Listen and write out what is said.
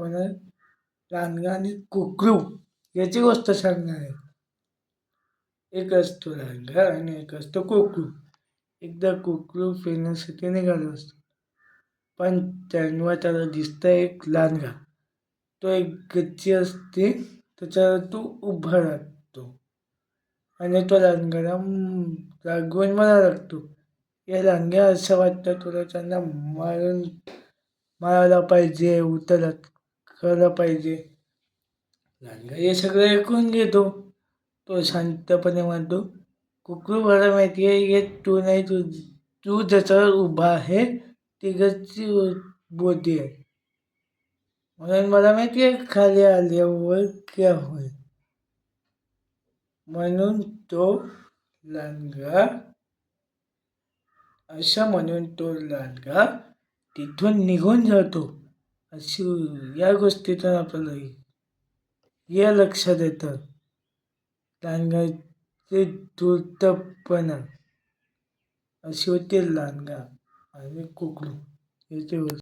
होणार लांडगा आणि कोकरू याची गोष्ट सांगणार आहे. एक असतो लांडगा आणि एक असतो कोकरू. एकदा कोकरू फिरण्यासाठी निघाला असतो. पण त्यांना त्याला दिसतं एक लांडगा तो एक गच्ची असते त्याच्यावर तो उभा राहतो. आणि तो लांडगाला रागवून मला लागतो या लांडग्या असं वाटतं तुला त्यांना मारून मारायला पाहिजे उतरत कळलं पाहिजे. लांडगा हे सगळं ऐकून घेतो. तो शांतपणे म्हणतो कुकरू मला माहिती आहे हे तू नाही तू तू ज्याच्यावर उभा आहे ती गच्ची बोलते आहे. म्हणून मला माहिती आहे खाली आल्यावर क्या होईल. म्हणून तो लांडगा असं म्हणून तो लांडगा तिथून निघून जातो. अशी या गोष्टीतून आपल्याला या लक्षात येतं लांडगाचे धूर्तपणा अशी होती लांडगा आणि कुकरू याची गोष्ट